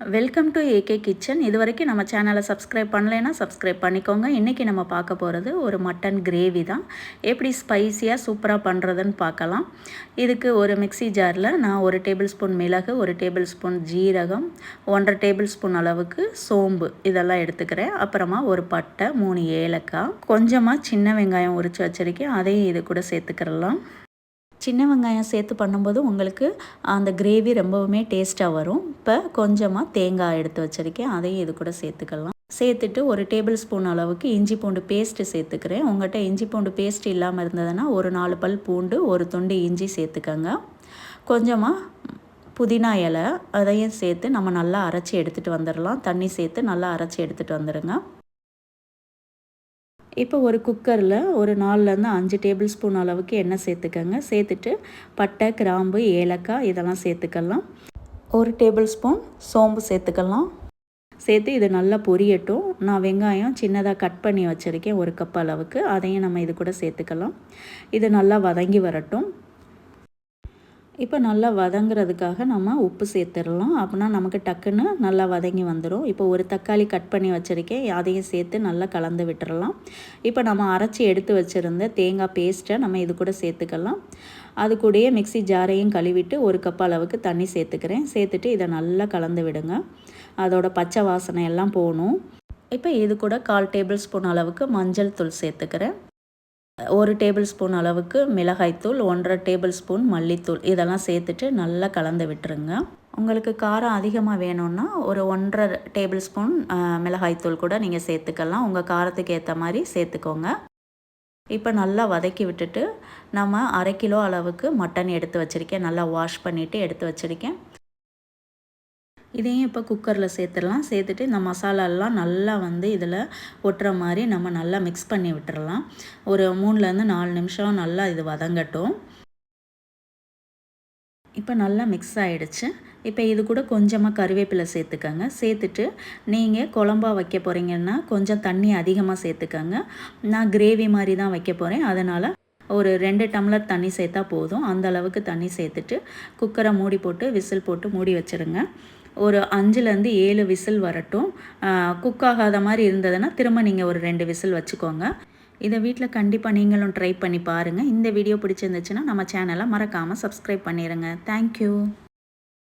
Welcome to AK kitchen இது வரைக்கும் நம்ம சேனலை சப்ஸ்கிரைப் பண்ணலைன்னா சப்ஸ்கிரைப் பண்ணிக்கோங்க. இன்றைக்கி நம்ம பார்க்க போகிறது ஒரு மட்டன் கிரேவி தான். எப்படி ஸ்பைஸியாக சூப்பராக பண்ணுறதுன்னு பார்க்கலாம். இதுக்கு ஒரு மிக்சி ஜாரில் நான் ஒரு டேபிள் ஸ்பூன் மிளகு ஒரு டேபிள் ஸ்பூன் ஜீரகம் ஒன்றரை டேபிள் ஸ்பூன் அளவுக்கு சோம்பு இதெல்லாம் எடுத்துக்கிறேன். அப்புறமா ஒரு பட்டை மூணு ஏலக்காய் கொஞ்சமாக சின்ன வெங்காயம் உரித்து வச்சுருக்கேன். அதையும் இது கூட சேர்த்துக்கிறலாம். சின்ன வெங்காயம் சேர்த்து பண்ணும்போது உங்களுக்கு அந்த கிரேவி ரொம்பவுமே டேஸ்ட்டாக வரும். இப்போ கொஞ்சமாக தேங்காய் எடுத்து வச்சுருக்கேன். அதையும் இது கூட சேர்த்துக்கலாம். சேர்த்துட்டு ஒரு டேபிள் ஸ்பூன் அளவுக்கு இஞ்சி பூண்டு பேஸ்ட்டு சேர்த்துக்கிறேன். உங்கள்கிட்ட இஞ்சி பூண்டு பேஸ்ட் இல்லாமல் இருந்ததுன்னா ஒரு நாலு பல் பூண்டு ஒரு துண்டு இஞ்சி சேர்த்துக்கோங்க. கொஞ்சமாக புதினா இலை அதையும் சேர்த்து நம்ம நல்லா அரைச்சி எடுத்துகிட்டு வந்துடலாம் தண்ணி சேர்த்து நல்லா அரைச்சி எடுத்துகிட்டு வந்துடுங்க இப்போ ஒரு குக்கரில் ஒரு நாலுலேருந்து அஞ்சு டேபிள் ஸ்பூன் அளவுக்கு எண்ணெய் சேர்த்துக்கோங்க. சேர்த்துட்டு பட்டை கிராம்பு ஏலக்காய் இதெல்லாம் சேர்த்துக்கலாம். ஒரு டேபிள் ஸ்பூன் சோம்பு சேர்த்துக்கலாம். சேர்த்து இது நல்லா பொரியட்டும். நான் வெங்காயம் சின்னதாக கட் பண்ணி வச்சுருக்கேன் ஒரு கப் அளவுக்கு. அதையும் நம்ம இது கூட சேர்த்துக்கலாம். இது நல்லா வதங்கி வரட்டும். இப்போ நல்லா வதங்குறதுக்காக நம்ம உப்பு சேர்த்துடலாம். அப்படின்னா நமக்கு டக்குன்னு நல்லா வதங்கி வந்துடும். இப்போ ஒரு தக்காளி கட் பண்ணி வச்சுருக்கேன். அதையும் சேர்த்து நல்லா கலந்து விட்டுறலாம் இப்போ நம்ம அரைச்சி எடுத்து வச்சுருந்த தேங்காய் பேஸ்ட்டை நம்ம இது கூட சேர்த்துக்கலாம். அது கூடயே மிக்சி ஜாரையும் கழுவிட்டு ஒரு கப் அளவுக்கு தண்ணி சேர்த்துக்கிறேன். சேர்த்துட்டு இதை நல்லா கலந்து விடுங்க. அதோட பச்சை வாசனை எல்லாம் போகணும். இப்போ இது கூட கால் டேபிள் ஸ்பூன் அளவுக்கு மஞ்சள் தூள் சேர்த்துக்கிறேன். ஒரு டேபிள் ஸ்பூன் அளவுக்கு மிளகாய்த்தூள் ஒன்றரை டேபிள் ஸ்பூன் மல்லித்தூள். இதெல்லாம் சேர்த்துட்டு நல்லா கலந்து விட்டுருங்க. உங்களுக்கு காரம் அதிகமாக வேணும்னா ஒரு ஒன்றரை டேபிள் ஸ்பூன் மிளகாய்த்தூள் கூட நீங்கள் சேர்த்துக்கலாம். உங்கள் காரத்துக்கு ஏற்ற மாதிரி சேர்த்துக்கோங்க. இப்போ நல்லா வதக்கி விட்டுட்டு நம்ம அரை கிலோ அளவுக்கு மட்டன் எடுத்து வச்சுருக்கேன். நல்லா வாஷ் பண்ணிவிட்டு எடுத்து வச்சுருக்கேன். இதையும் இப்போ குக்கரில் சேர்த்துடலாம். சேர்த்துட்டு இந்த மசாலாலாம் நல்லா வந்து இதில் ஒட்டுற மாதிரி நம்ம நல்லா மிக்ஸ் பண்ணி விட்டுறலாம். ஒரு மூணுலேருந்து நாலு நிமிஷம் நல்லா இது வதங்கட்டும். இப்போ நல்லா மிக்ஸ் ஆகிடுச்சு இப்போ இது கூட கொஞ்சமாக கருவேப்பிலை சேர்த்துக்கோங்க. சேர்த்துட்டு நீங்கள் குழம்பா வைக்க போகிறீங்கன்னா கொஞ்சம் தண்ணி அதிகமாக சேர்த்துக்கோங்க. நான் கிரேவி மாதிரி தான் வைக்க போகிறேன் அதனால் ஒரு ரெண்டு டம்ளர் தண்ணி சேர்த்தா போதும். அந்த அளவுக்கு தண்ணி சேர்த்துட்டு குக்கரை மூடி போட்டு விசில் போட்டு மூடி வச்சுருங்க. ஒரு அஞ்சுலேருந்து ஏழு விசில் வரட்டும். குக் ஆகாத மாதிரி இருந்ததுன்னா திரும்ப நீங்கள் ஒரு ரெண்டு விசில் வச்சுக்கோங்க. இதை வீட்டில் கண்டிப்பாக நீங்களும் ட்ரை பண்ணி பாருங்கள் இந்த வீடியோ பிடிச்சிருந்துச்சுன்னா நம்ம சேனலை மறக்காமல் சப்ஸ்கிரைப் பண்ணிடுங்க தேங்க்யூ